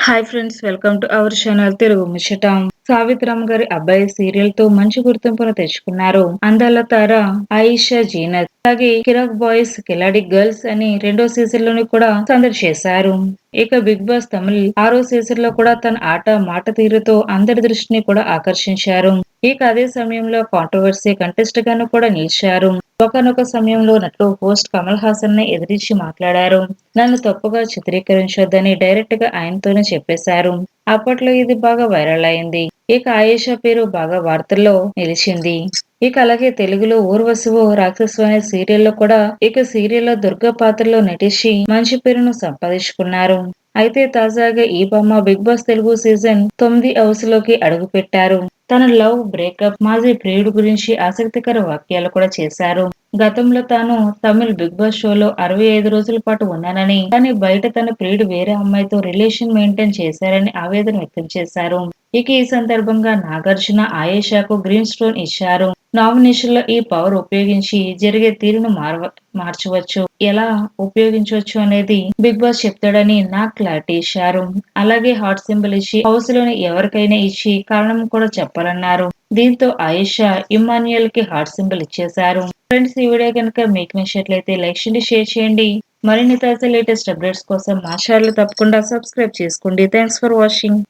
Hi friends welcome to our channel Telugu ముచ్చట సావిత్రమ్మ గారి అబ్బాయి సీరియల్తో మంచి గుర్తింపును తెచ్చుకున్నారు. అందాల తార ఆయిషా జీనత్. అలాగే కిరాక్ బాయ్స్ కిలాడి గర్ల్స్ అని రెండో సీజన్లోని కూడా సందడి చేశారు. ఇక బిగ్ బాస్ తమిళ్ ఆరో సీజన్లో కూడా తన ఆట మాట తీరుతో అందరి దృష్టిని కూడా ఆకర్షించారు. ఇక అదే సమయంలో కాంట్రవర్సీ కంటెస్ట్ గాను కూడా నిలిచారు. ఒకనొక సమయంలో నటుడు హోస్ట్ కమల్ హాసన్ని ఎదిరించి మాట్లాడారు. నన్ను తప్పుగా చిత్రీకరించొద్దని డైరెక్ట్గా ఆయనతోనే చెప్పేశారు. అప్పట్లో ఇది బాగా వైరల్ అయింది. ఇక ఆయేషా పేరు బాగా వార్తల్లో నిలిచింది. ఇక అలాగే తెలుగులో ఊర్వశువు రాక్షసు అనే సీరియల్లో కూడా ఇక సీరియల్లో దుర్గా పాత్రలో నటించి మంచి పేరును సంపాదించుకున్నారు. అయితే తాజాగా ఈ బొమ్మ బిగ్ బాస్ తెలుగు సీజన్ తొమ్మిది హౌస్లోకి అడుగు పెట్టారు తన లవ్ బ్రేకప్ మాజీ ప్రియుడు గురించి ఆసక్తికర వాక్యాలు కూడా చేశారు. గతంలో తాను తమిళ్ బిగ్ బాస్ షోలో అరవై ఐదు రోజుల పాటు ఉన్నానని కానీ బయట తన ప్రియుడు వేరే అమ్మాయితో రిలేషన్ మెయింటైన్ చేశారని ఆవేదన వ్యక్తం చేశారు. ఇక ఈ సందర్భంగా నాగార్జున ఆయేషాకు గ్రీన్ స్టోన్ ఇచ్చారు. నామినేషన్లో ఈ పవర్ ఉపయోగించి జరిగే తీరును మార్వ మార్చవచ్చు. ఎలా ఉపయోగించవచ్చు అనేది బిగ్ బాస్ చెప్తాడని నాకు క్లారిటీ ఇచ్చారు. అలాగే హాట్ సింబల్ ఇచ్చి హౌస్లోని ఎవరికైనా ఇచ్చి కారణం కూడా చెప్పాలన్నారు. దీంతో ఆయేషా ఇమాన్యుయల్కి హాట్ సింబల్ ఇచ్చేశారు. ఫ్రెండ్స్ ఈ వీడియో కనుక మీకు నచ్చినట్లయితే లైక్ చేయండి షేర్ చేయండి. మరిన్ని తాజా లేటెస్ట్ అప్డేట్స్ కోసం మా ఛానల్ తప్పకుండా సబ్స్క్రైబ్ చేసుకోండి. Thanks for watching